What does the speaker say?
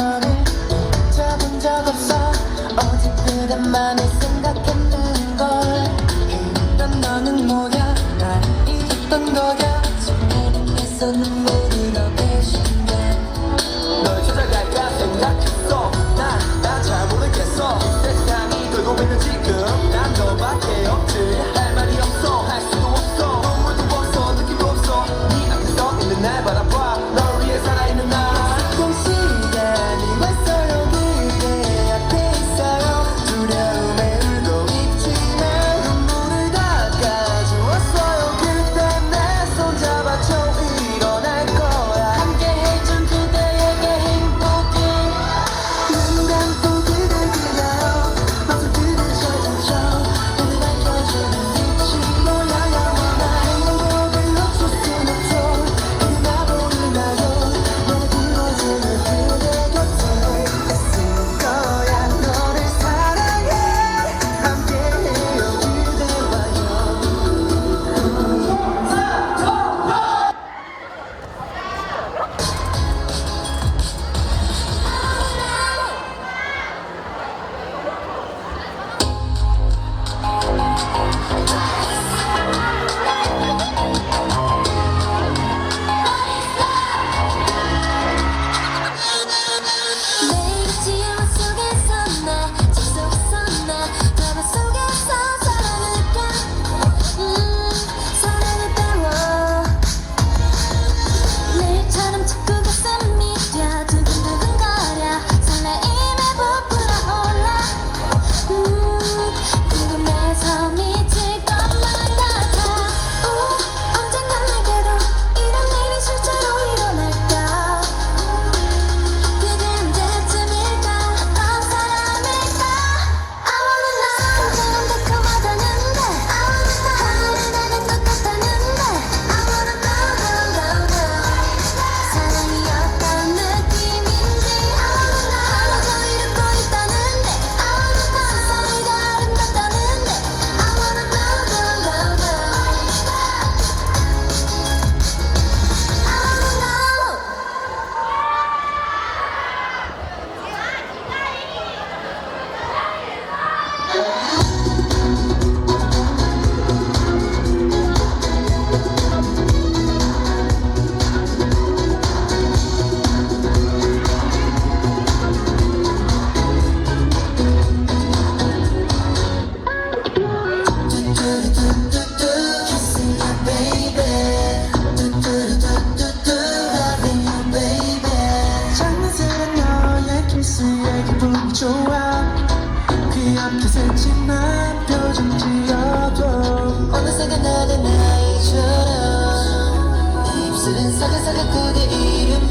너를 잡은 적 없어. 오직 그대만을 생각했는 걸 그랬던 너는 뭐야? 나를 잊었던 거야? 지금 내 손은 좋아. 그 귀엽게 새침한 표정 지어줘 어느새가 나는 나이처럼 입술은 사각사각 그대 이름